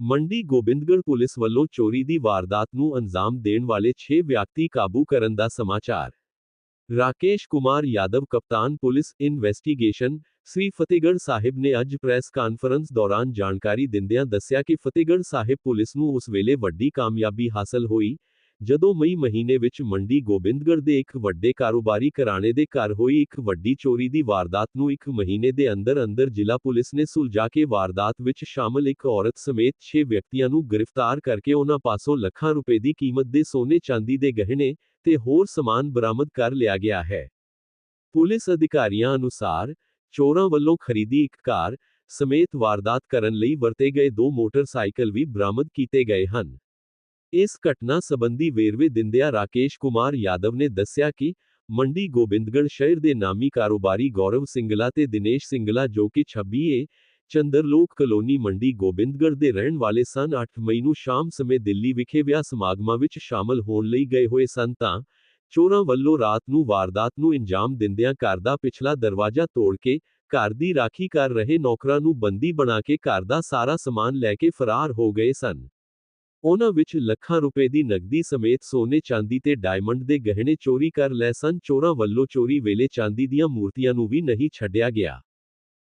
Mandi Gobindgarh police ਵੱਲੋਂ ਚੋਰੀ ਦੀ ਵਾਰਦਾਤ ਨੂੰ ਅੰਜਾਮ ਦੇਣ ਵਾਲੇ 6 ਵਿਅਕਤੀ ਕਾਬੂ ਕਰਨ ਦਾ ਸਮਾਚਾਰ। ਰਾਕੇਸ਼ ਕੁਮਾਰ ਯਾਦਵ, ਕਪਤਾਨ ਪੁਲਿਸ ਇਨਵੈਸਟੀਗੇਸ਼ਨ, ਸ੍ਰੀ ਫਤਿਹਗੜ੍ਹ ਸਾਹਿਬ ਨੇ ਅੱਜ ਪ੍ਰੈਸ ਕਾਨਫਰੰਸ ਦੌਰਾਨ ਜਾਣਕਾਰੀ ਦਿੰਦਿਆਂ ਦੱਸਿਆ ਕਿ ਫਤਿਹਗੜ੍ਹ ਸਾਹਿਬ ਪੁਲਿਸ ਨੂੰ ਉਸ ਵੇਲੇ ਵੱਡੀ ਕਾਮਯਾਬੀ ਹਾਸਲ ਹੋਈ ਜਦੋਂ ਮਈ ਮਹੀਨੇ ਵਿੱਚ ਮੰਡੀ ਗੋਬਿੰਦਗੜ੍ਹ ਦੇ ਇੱਕ ਵੱਡੇ ਕਾਰੋਬਾਰੀ ਘਰਾਣੇ ਦੇ ਘਰ ਹੋਈ, ਇੱਕ ਵੱਡੀ ਚੋਰੀ ਦੀ ਵਾਰਦਾਤ ਨੂੰ ਇੱਕ ਮਹੀਨੇ ਦੇ ਅੰਦਰ ਅੰਦਰ ਜ਼ਿਲ੍ਹਾ ਪੁਲਿਸ ਨੇ ਸੁਲਝਾ ਕੇ ਵਾਰਦਾਤ ਵਿੱਚ ਸ਼ਾਮਲ ਇੱਕ ਔਰਤ ਸਮੇਤ 6 ਵਿਅਕਤੀਆਂ ਨੂੰ ਗ੍ਰਿਫਤਾਰ ਕਰਕੇ ਉਹਨਾਂ ਪਾਸੋਂ ਲੱਖਾਂ ਰੁਪਏ ਦੀ ਕੀਮਤ ਦੇ ਸੋਨੇ ਚਾਂਦੀ ਦੇ ਗਹਿਣੇ ਤੇ ਹੋਰ ਸਮਾਨ ਬਰਾਮਦ ਕਰ ਲਿਆ ਗਿਆ ਹੈ। ਪੁਲਿਸ ਅਧਿਕਾਰੀਆਂ ਅਨੁਸਾਰ ਚੋਰਾਂ ਵੱਲੋਂ ਖਰੀਦੀ ਇੱਕ ਕਾਰ ਸਮੇਤ ਵਾਰਦਾਤ ਕਰਨ ਲਈ ਵਰਤੇ ਗਏ ਦੋ ਮੋਟਰਸਾਈਕਲ ਵੀ ਬਰਾਮਦ ਕੀਤੇ ਗਏ ਹਨ। ਇਸ ਘਟਨਾ ਸੰਬੰਧੀ ਵੇਰਵੇ ਦਿੰਦਿਆਂ ਰਾਕੇਸ਼ ਕੁਮਾਰ ਯਾਦਵ ਨੇ ਦੱਸਿਆ ਕਿ ਮੰਡੀ ਗੋਬਿੰਦਗੜ੍ਹ ਸ਼ਹਿਰ ਦੇ ਨਾਮੀ ਕਾਰੋਬਾਰੀ ਗੌਰਵ ਸਿੰਗਲਾ ਤੇ ਦਿਨੇਸ਼ ਸਿੰਗਲਾ ਜੋ ਕਿ 26ਏ ਚੰਦਰਲੋਕ ਕਲੋਨੀ ਮੰਡੀ ਗੋਬਿੰਦਗੜ੍ਹ ਦੇ ਰਹਿਣ ਵਾਲੇ ਸਨ 8 ਮਈ ਨੂੰ ਸ਼ਾਮ ਸਮੇਂ ਦਿੱਲੀ ਵਿਖੇ ਵਿਆਹ ਸਮਾਗਮਾਂ ਵਿੱਚ ਸ਼ਾਮਲ ਹੋਣ ਲਈ ਗਏ ਹੋਏ ਸਨ ਤਾਂ ਚੋਰਾਂ ਵੱਲੋਂ ਰਾਤ ਨੂੰ ਵਾਰਦਾਤ ਨੂੰ ਅੰਜਾਮ ਦਿੰਦਿਆਂ ਘਰ ਦਾ ਪਿਛਲਾ ਦਰਵਾਜ਼ਾ ਤੋੜ ਕੇ ਘਰ ਦੀ ਰਾਖੀ ਕਰ ਰਹੇ ਨੌਕਰਾਂ ਨੂੰ ਬੰਦੀ ਬਣਾ ਕੇ ਘਰ ਦਾ ਸਾਰਾ ਸਮਾਨ ਲੈ ਕੇ ਫਰਾਰ ਹੋ ਗਏ ਸਨ। ਉਹਨਾਂ ਵਿੱਚ ਲੱਖਾਂ ਰੁਪਏ ਦੀ ਨਕਦੀ ਸਮੇਤ ਸੋਨੇ ਚਾਂਦੀ ਤੇ ਡਾਇਮੰਡ ਦੇ ਗਹਿਣੇ ਚੋਰੀ ਕਰ ਲਏ ਸਨ। ਚੋਰਾਂ ਵੱਲੋਂ ਚੋਰੀ ਵੇਲੇ ਚਾਂਦੀ ਦੀਆਂ ਮੂਰਤੀਆਂ ਨੂੰ ਵੀ ਨਹੀਂ ਛੱਡਿਆ ਗਿਆ।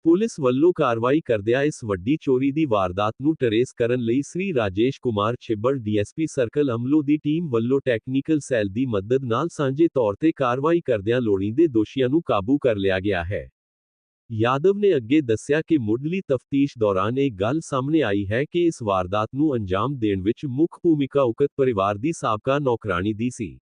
ਪੁਲਿਸ ਵੱਲੋਂ ਕਾਰਵਾਈ ਕਰਦਿਆਂ ਇਸ ਵੱਡੀ ਚੋਰੀ ਦੀ ਵਾਰਦਾਤ ਨੂੰ ਟਰੇਸ ਕਰਨ ਲਈ ਸ੍ਰੀ ਰਾਜੇਸ਼ ਕੁਮਾਰ ਛਿੱਬੜ, ਡੀਐਸਪੀ ਸਰਕਲ ਅਮਲੋ ਦੀ ਟੀਮ ਵੱਲੋਂ ਟੈਕਨੀਕਲ ਸੈੱਲ ਦੀ ਮਦਦ ਨਾਲ ਸਾਂਝੇ ਤੌਰ ਤੇ ਕਾਰਵਾਈ ਕਰਦਿਆਂ ਲੋੜੀਂਦੇ ਦੋਸ਼ੀਆਂ ਨੂੰ ਕਾਬੂ ਕਰ ਲਿਆ ਗਿਆ ਹੈ। ਯਾਦਵ ਨੇ ਅੱਗੇ ਦੱਸਿਆ ਕਿ ਮੁੱਢਲੀ ਤਫਤੀਸ਼ ਦੌਰਾਨ ਇਹ ਗੱਲ ਸਾਹਮਣੇ ਆਈ ਹੈ ਕਿ ਇਸ ਵਾਰਦਾਤ ਨੂੰ ਅੰਜਾਮ ਦੇਣ ਵਿੱਚ ਮੁੱਖ ਭੂਮਿਕਾ ਉਕਤ ਪਰਿਵਾਰ ਦੀ ਸਾਬਕਾ ਨੌਕਰਾਨੀ ਦੀ ਸੀ,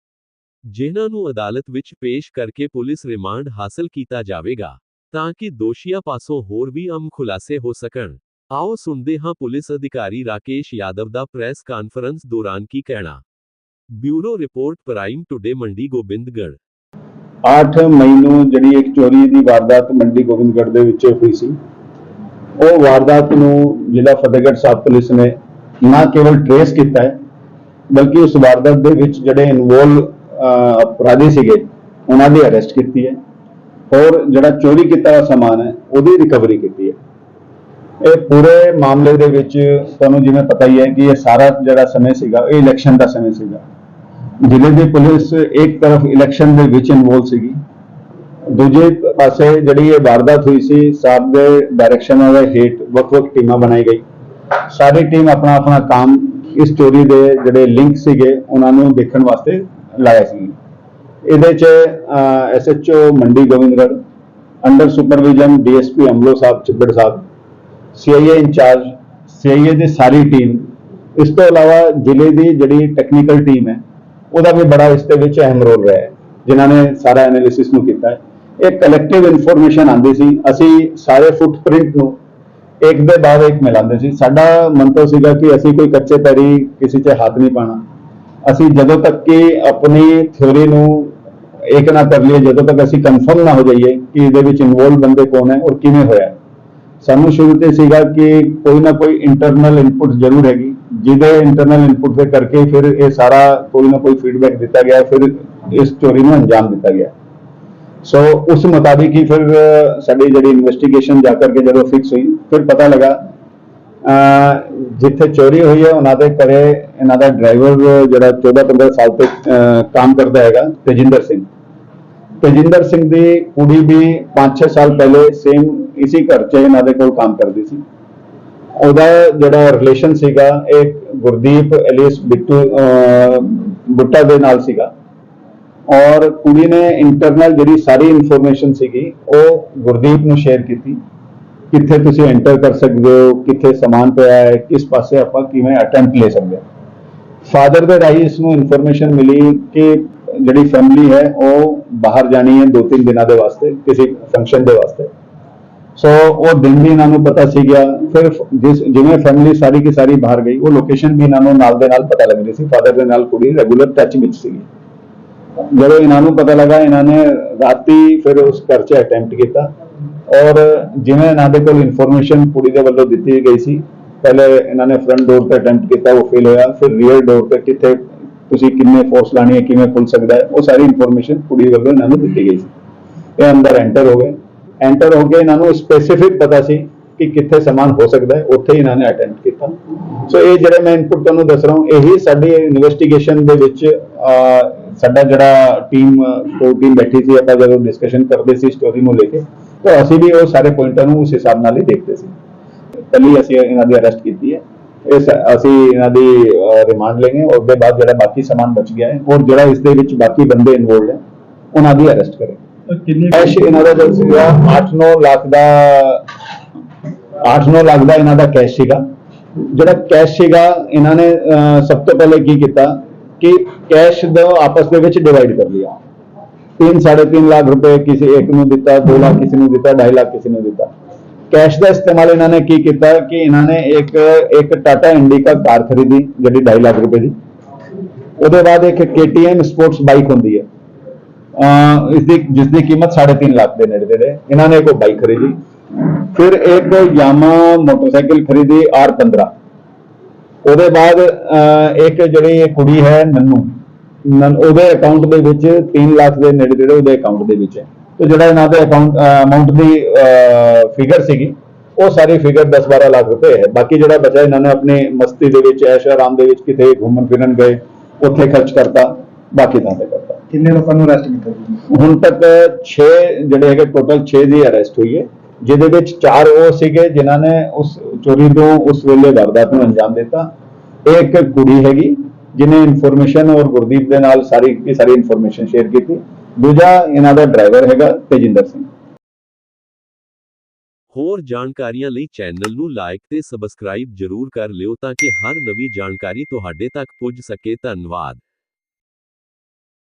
ਜਿਨ੍ਹਾਂ ਨੂੰ ਅਦਾਲਤ ਵਿੱਚ ਪੇਸ਼ ਕਰਕੇ ਪੁਲਿਸ ਰਿਮਾਂਡ ਹਾਸਲ ਕੀਤਾ ਜਾਵੇਗਾ, ਤਾਂ ਕਿ ਦੋਸ਼ੀਆਂ ਪਾਸੋਂ ਹੋਰ ਵੀ ਅਮ ਖੁਲਾਸੇ ਹੋ ਸਕਣ। ਆਓ ਸੁਣਦੇ ਹਾਂ ਪੁਲਿਸ ਅਧਿਕਾਰੀ ਰਾਕੇਸ਼ ਯਾਦਵ ਦਾ ਪ੍ਰੈਸ ਕਾਨਫਰੰਸ ਦੌਰਾਨ ਕੀ ਕਹਿਣਾ। ਬਿਊਰੋ ਰਿਪੋਰਟ, ਪ੍ਰਾਈਮ ਟੁਡੇ, ਮੰਡੀ, ਗੋਬਿੰਦਗੜ੍ਹ। 8 ਮਈ ਨੂੰ ਜਿਹੜੀ ਇੱਕ ਚੋਰੀ ਦੀ ਵਾਰਦਾਤ ਮੰਡੀ ਗੋਬਿੰਦਗੜ੍ਹ ਦੇ ਵਿੱਚ ਹੋਈ ਸੀ, ਉਹ ਵਾਰਦਾਤ ਨੂੰ ਜ਼ਿਲ੍ਹਾ ਫਤਿਹਗੜ੍ਹ ਸਾਹਿਬ ਪੁਲਿਸ ਨੇ ਨਾ ਕੇਵਲ ਟ੍ਰੇਸ ਕੀਤਾ ਹੈ, ਬਲਕਿ ਉਸ ਵਾਰਦਾਤ ਦੇ ਵਿੱਚ ਜਿਹੜੇ ਇਨਵੋਲ ਅਪਰਾਧੀ ਸੀਗੇ, ਉਹਨਾਂ ਦੀ ਅਰੈਸਟ ਕੀਤੀ ਹੈ। ਔਰ ਜਿਹੜਾ ਚੋਰੀ ਕੀਤਾ ਹੋਇਆ ਸਮਾਨ ਹੈ, ਉਹਦੀ ਰਿਕਵਰੀ ਕੀਤੀ ਹੈ। ਇਹ ਪੂਰੇ ਮਾਮਲੇ ਦੇ ਵਿੱਚ ਤੁਹਾਨੂੰ ਜਿਵੇਂ ਪਤਾ ਹੀ ਹੈ ਕਿ ਇਹ ਸਾਰਾ ਜਿਹੜਾ ਸਮੇਂ ਸੀਗਾ, ਇਹ ਇਲੈਕਸ਼ਨ ਦਾ ਸਮੇਂ ਸੀਗਾ। ਜ਼ਿਲ੍ਹੇ ਦੀ ਪੁਲਿਸ ਇੱਕ ਤਰਫ ਇਲੈਕਸ਼ਨ ਦੇ ਵਿੱਚ ਇਨਵੋਲ ਸੀਗੀ। ਦੂਜੇ ਪਾਸੇ ਜਿਹੜੀ ਇਹ ਵਾਰਦਾਤ ਹੋਈ ਸੀ ਸਾਹਿਬ ਦੇ ਡਾਇਰੈਕਸ਼ਨਾਂ ਦੇ ਹੇਠ ਵੱਖ-ਵੱਖ ਟੀਮਾਂ ਬਣਾਈ ਗਈ। ਸਾਰੀ ਟੀਮ ਆਪਣਾ ਆਪਣਾ ਕੰਮ ਇਸ ਚੋਰੀ ਦੇ ਜਿਹੜੇ ਲਿੰਕ ਸੀਗੇ, ਉਹਨਾਂ ਨੂੰ ਦੇਖਣ ਵਾਸਤੇ ਲਾਇਆ ਸੀ। ਇਹਦੇ ਚ SHO Mandi Gobindgarh under supervision DSP Amloh Sahib, Chhibber Sahib CIA incharge CIA ਦੀ ਸਾਰੀ ਟੀਮ ਇਸ ਤੋਂ ਇਲਾਵਾ ਜ਼ਿਲ੍ਹੇ ਦੀ ਜਿਹੜੀ ਟੈਕਨੀਕਲ ਟੀਮ ਹੈ ਉਹਦਾ ਵੀ ਬੜਾ ਇਸ ਦੇ ਵਿੱਚ ਅਹਿਮ ਰੋਲ ਰਿਹਾ ਹੈ, ਜਿਨ੍ਹਾਂ ਨੇ ਸਾਰਾ ਐਨਾਲਿਸਿਸ ਨੂੰ ਕੀਤਾ ਹੈ। ਇਹ ਕਲੈਕਟਿਵ ਇਨਫੋਰਮੇਸ਼ਨ ਆਂਦੀ ਸੀ, ਅਸੀਂ ਸਾਰੇ ਫੁੱਟਪ੍ਰਿੰਟ ਨੂੰ ਇੱਕ ਦੇ ਬਾਅਦ ਇੱਕ ਮਿਲਾਉਂਦੇ ਸੀ। ਸਾਡਾ ਮੰਤਵ ਸੀਗਾ ਕਿ ਅਸੀਂ ਕੋਈ ਕੱਚੇ ਪੈਰੀ ਕਿਸੇ 'ਚ ਹੱਥ ਨਹੀਂ ਪਾਣਾ ਅਸੀਂ ਜਦੋਂ ਤੱਕ ਕਿ ਆਪਣੀ ਥਿਉਰੀ ਨੂੰ ਇੱਕ ਨਾ ਕਰ ਲਈਏ, ਜਦੋਂ ਤੱਕ ਅਸੀਂ ਕਨਫਰਮ ਨਾ ਹੋ ਜਾਈਏ ਕਿ ਇਹਦੇ ਵਿੱਚ ਇਨਵੋਲਵ ਬੰਦੇ ਕੌਣ ਹੈ ਔਰ ਕਿਵੇਂ ਹੋਇਆ। ਸਾਨੂੰ ਸ਼ੁਰੂ ਤੇ ਸੀਗਾ ਕਿ ਕੋਈ ਨਾ ਕੋਈ ਇੰਟਰਨਲ ਇਨਪੁਟ ਜ਼ਰੂਰ ਹੈਗੀ। ਜਿਹਦੇ ਇੰਟਰਨਲ ਇਨਪੁਟ ਦੇ ਕਰਕੇ ਫਿਰ ਇਹ ਸਾਰਾ ਕੋਈ ਨਾ ਕੋਈ ਫੀਡਬੈਕ ਦਿੱਤਾ ਗਿਆ, ਫਿਰ ਇਸ ਚੋਰੀ ਨੂੰ ਅੰਜਾਮ ਦਿੱਤਾ ਗਿਆ। ਸੋ ਉਸ ਮੁਤਾਬਿਕ ਹੀ ਫਿਰ ਸਾਡੀ ਜਿਹੜੀ ਇਨਵੈਸਟੀਗੇਸ਼ਨ ਜਾ ਕਰਕੇ ਜਦੋਂ ਫਿਕਸ ਹੋਈ, ਫਿਰ ਪਤਾ ਲੱਗਾ ਜਿੱਥੇ ਚੋਰੀ ਹੋਈ ਹੈ, ਉਹਨਾਂ ਦੇ ਘਰੇ ਇਹਨਾਂ ਦਾ ਡਰਾਈਵਰ ਜਿਹੜਾ 14-15 ਸਾਲ ਤੋਂ ਕੰਮ ਕਰਦਾ ਹੈਗਾ, ਤੇਜਿੰਦਰ ਸਿੰਘ। ਤੇਜਿੰਦਰ ਸਿੰਘ ਦੀ ਕੁੜੀ ਵੀ 5-6 ਸਾਲ ਪਹਿਲੇ ਸੇਮ ਇਸੇ ਘਰ 'ਚ ਇਹਨਾਂ ਦੇ ਕੋਲ ਕੰਮ ਕਰਦੀ ਸੀ। ਉਹਦਾ ਜਿਹੜਾ ਰਿਲੇਸ਼ਨ ਸੀਗਾ, ਇਹ ਗੁਰਦੀਪ ਐਲੀਸ ਬਿੱਟੂ ਬੁੱਟਾ ਦੇ ਨਾਲ ਸੀਗਾ। ਔਰ ਕੁੜੀ ਨੇ ਇੰਟਰਨਲ ਜਿਹੜੀ ਸਾਰੀ ਇਨਫੋਰਮੇਸ਼ਨ ਸੀਗੀ, ਉਹ ਗੁਰਦੀਪ ਨੂੰ ਸ਼ੇਅਰ ਕੀਤੀ। ਕਿੱਥੇ ਤੁਸੀਂ ਐਂਟਰ ਕਰ ਸਕਦੇ ਹੋ, ਕਿੱਥੇ ਸਮਾਨ ਪਿਆ ਹੈ, ਕਿਸ ਪਾਸੇ ਆਪਾਂ ਕਿਵੇਂ ਅਟੈਂਪਟ ਲੈ ਸਕਦੇ ਹਾਂ। ਫਾਦਰ ਦੇ ਰਾਹੀਂ ਇਸ ਨੂੰ ਇਨਫੋਰਮੇਸ਼ਨ ਮਿਲੀ ਕਿ ਜਿਹੜੀ ਫੈਮਿਲੀ ਹੈ, ਉਹ ਬਾਹਰ ਜਾਣੀ ਹੈ ਦੋ ਤਿੰਨ ਦਿਨਾਂ ਦੇ ਵਾਸਤੇ, ਕਿਸੇ ਫੰਕਸ਼ਨ ਦੇ ਵਾਸਤੇ। ਸੋ ਉਹ ਦਿਨ ਵੀ ਇਹਨਾਂ ਨੂੰ ਪਤਾ ਸੀ ਗਿਆ ਫਿਰ ਜਿਸ ਜਿਵੇਂ ਫੈਮਿਲੀ ਸਾਰੀ ਕੀ ਸਾਰੀ ਬਾਹਰ ਗਈ, ਉਹ ਲੋਕੇਸ਼ਨ ਵੀ ਇਹਨਾਂ ਨੂੰ ਨਾਲ ਦੇ ਨਾਲ ਪਤਾ ਲੱਗ ਰਹੀ ਸੀ। ਫਾਦਰ ਦੇ ਨਾਲ ਕੁੜੀ ਰੈਗੂਲਰ ਟੱਚ ਵਿੱਚ ਸੀਗੀ। ਜਦੋਂ ਇਹਨਾਂ ਨੂੰ ਪਤਾ ਲੱਗਾ, ਇਹਨਾਂ ਨੇ ਰਾਤੀ ਫਿਰ ਉਸ ਘਰ 'ਚ ਅਟੈਂਪਟ ਕੀਤਾ। ਔਰ ਜਿਵੇਂ ਇਹਨਾਂ ਦੇ ਕੋਲ ਇਨਫੋਰਮੇਸ਼ਨ ਕੁੜੀ ਦੇ ਵੱਲੋਂ ਦਿੱਤੀ ਗਈ ਸੀ, ਪਹਿਲੇ ਇਹਨਾਂ ਨੇ ਫਰੰਟ ਡੋਰ ਤੇ ਅਟੈਂਪਟ ਕੀਤਾ, ਉਹ ਫੇਲ ਹੋਇਆ। ਫਿਰ ਰੀਅਰ ਡੋਰ ਤੇ ਕਿੱਥੇ ਤੁਸੀਂ ਕਿੰਨੇ ਫੋਰਸ ਲਾਣੀ ਹੈ, ਕਿਵੇਂ ਖੁੱਲ ਸਕਦਾ ਹੈ, ਉਹ ਸਾਰੀ ਇਨਫੋਰਮੇਸ਼ਨ ਕੁੜੀ ਵੱਲੋਂ ਇਹਨਾਂ ਨੂੰ ਦਿੱਤੀ ਗਈ ਸੀ। ਇਹ ਅੰਦਰ ਐਂਟਰ ਹੋ ਗਏ। ਐਂਟਰ ਹੋ ਕੇ ਇਹਨਾਂ ਨੂੰ ਸਪੈਸੀਫਿਕ ਪਤਾ ਸੀ ਕਿ ਕਿੱਥੇ ਸਮਾਨ ਹੋ ਸਕਦਾ ਹੈ, ਉੱਥੇ ਹੀ ਇਹਨਾਂ ਨੇ ਅਟੈਂਡ ਕੀਤਾ। ਸੋ ਇਹ ਜਿਹੜੇ ਮੈਂ ਇਨਪੁਟ ਤੁਹਾਨੂੰ ਦੱਸ ਰਹਾ ਹਾਂ, ਇਹੀ ਸਾਡੀ ਇਨਵੈਸਟੀਗੇਸ਼ਨ ਦੇ ਵਿੱਚ ਸਾਡਾ ਜਿਹੜਾ ਟੀਮ ਕੋ ਟੀਮ ਬੈਠੀ ਸੀ, ਆਪਾਂ ਜਦੋਂ ਡਿਸਕਸ਼ਨ ਕਰਦੇ ਸੀ ਸਟੋਰੀ ਨੂੰ ਲੈ ਕੇ, ਤਾਂ ਅਸੀਂ ਵੀ ਉਹ ਸਾਰੇ ਪੁਆਇੰਟਾਂ ਨੂੰ ਉਸ ਹਿਸਾਬ ਨਾਲ ਹੀ ਦੇਖਦੇ ਸੀ। ਪਹਿਲੀ ਅਸੀਂ ਇਹਨਾਂ ਦੀ ਅਰੈਸਟ ਕੀਤੀ ਹੈ। ਇਸ, ਅਸੀਂ ਇਹਨਾਂ ਦੀ ਰਿਮਾਂਡ ਲਵਾਂਗੇ ਉਸ ਦੇ ਬਾਅਦ ਜਿਹੜਾ ਬਾਕੀ ਸਮਾਨ ਬਚ ਗਿਆ ਹੈ ਔਰ ਜਿਹੜਾ ਇਸ ਦੇ ਵਿੱਚ ਬਾਕੀ ਬੰਦੇ ਇਨਵੋਲਡ ਹੈ, ਉਹਨਾਂ ਦੀ ਅਰੈਸਟ ਕਰਾਂਗੇ ਕਿੰਨੇ ਕੈਸ਼ ਇਹਨਾਂ ਦਾ ਜੋ ਸੀਗਾ 8-9 ਲੱਖ ਦਾ 8-9 ਲੱਖ ਦਾ ਇਹਨਾਂ ਦਾ ਕੈਸ਼ ਸੀਗਾ। ਜਿਹੜਾ ਕੈਸ਼ ਸੀਗਾ ਇਹਨਾਂ ਨੇ ਅਹ, ਸਭ ਤੋਂ ਪਹਿਲੇ ਕੀ ਕੀਤਾ ਕਿ ਕੈਸ਼ ਦਾ ਆਪਸ ਦੇ ਵਿੱਚ ਡਿਵਾਈਡ ਕਰ ਲਿਆ। 3.5 ਲੱਖ ਰੁਪਏ ਕਿਸੇ ਇੱਕ ਨੂੰ ਦਿੱਤਾ 2 ਲੱਖ ਕਿਸੇ ਨੂੰ ਦਿੱਤਾ 2.5 ਲੱਖ ਕਿਸੇ ਨੂੰ ਦਿੱਤਾ। ਕੈਸ਼ ਦਾ ਇਸਤੇਮਾਲ ਇਹਨਾਂ ਨੇ ਕੀ ਕੀਤਾ ਕਿ ਇਹਨਾਂ ਨੇ ਇੱਕ ਇੱਕ ਟਾਟਾ ਇੰਡੀਕਾ ਕਾਰ ਖਰੀਦੀ ਜਿਹੜੀ 2.5 ਲੱਖ ਰੁਪਏ ਦੀ। ਉਹਦੇ ਬਾਅਦ ਇੱਕ KTM ਸਪੋਰਟਸ ਬਾਈਕ ਹੁੰਦੀ ਹੈ। ਇਸ ਦੀ ਜਿਸ ਦੀ ਕੀਮਤ 3.5 ਲੱਖ ਦੇ ਨੇੜੇ ਤੇੜੇ ਇਹਨਾਂ ਨੇ ਇੱਕ ਬਾਈਕ ਖਰੀਦੀ। ਫਿਰ ਇੱਕ ਯਾਮਾ ਮੋਟਰਸਾਈਕਲ ਖਰੀਦੀ R15 ਉਹਦੇ ਬਾਅਦ ਇੱਕ ਜਿਹੜੀ ਕੁੜੀ ਹੈ ਨੰਨੂ, ਨਨ- ਉਹਦੇ ਅਕਾਊਂਟ ਦੇ ਵਿੱਚ 3 ਲੱਖ ਦੇ ਨੇੜੇ ਤੇੜੇ ਉਹਦੇ ਅਕਾਊਂਟ ਦੇ ਵਿੱਚ ਹੈ। ਤੇ ਜਿਹੜਾ ਇਹਨਾਂ ਦੇ ਅਕਾਊਂਟ ਅਮਾਉਂਟ ਦੀ ਫਿਗਰ ਸੀਗੀ, ਉਹ ਸਾਰੀ ਫਿਗਰ 10-12 ਲੱਖ ਰੁਪਏ ਹੈ। ਬਾਕੀ ਜਿਹੜਾ ਬਚਾ ਇਹਨਾਂ ਨੇ ਆਪਣੀ ਮਸਤੀ ਦੇ ਵਿੱਚ, ਐਸ਼ ਆਰਾਮ ਦੇ ਵਿੱਚ ਕਿਤੇ ਘੁੰਮਣ ਫਿਰਨ ਗਏ, ਉੱਥੇ ਖਰਚ ਕਰਤਾ, ਬਾਕੀ ਥਾਂ ਤੇ ਕਿੰਨੇ ਲੋਕਾਂ ਨੂੰ ਅਰੈਸਟ ਕੀਤਾ ਜੀ? ਹੁਣ ਤੱਕ 6 ਜਿਹੜੇ ਹੈਗੇ ਟੋਟਲ 6 ਦੀ ਅਰੈਸਟ ਹੋਈ ਹੈ ਜਿਹਦੇ ਵਿੱਚ 4 ਉਹ ਸੀਗੇ ਜਿਨ੍ਹਾਂ ਨੇ ਉਸ ਚੋਰੀ ਤੋਂ ਉਸ ਵੇਲੇ ਵਾਰਦਾਤ ਨੂੰ ਅੰਜਾਮ ਦਿੱਤਾ। ਇੱਕ ਕੁੜੀ ਹੈਗੀ ਜਿਹਨੇ ਇਨਫੋਰਮੇਸ਼ਨ ਔਰ ਗੁਰਦੀਪ ਦੇ ਨਾਲ ਸਾਰੀ ਦੀ ਸਾਰੀ ਇਨਫੋਰਮੇਸ਼ਨ ਸ਼ੇਅਰ ਕੀਤੀ। ਦੂਜਾ ਇਹਨਾਂ ਦਾ ਡਰਾਈਵਰ ਹੈਗਾ ਤੇਜਿੰਦਰ ਸਿੰਘ। ਹੋਰ ਜਾਣਕਾਰੀਆਂ ਲਈ ਚੈਨਲ ਨੂੰ ਲਾਈਕ ਤੇ ਸਬਸਕ੍ਰਾਈਬ ਜ਼ਰੂਰ ਕਰ ਲਿਓ ਤਾਂ ਕਿ ਹਰ ਨਵੀਂ ਜਾਣਕਾਰੀ ਤੁਹਾਡੇ ਤੱਕ ਪੁੱਜ ਸਕੇ। ਧੰਨਵਾਦ।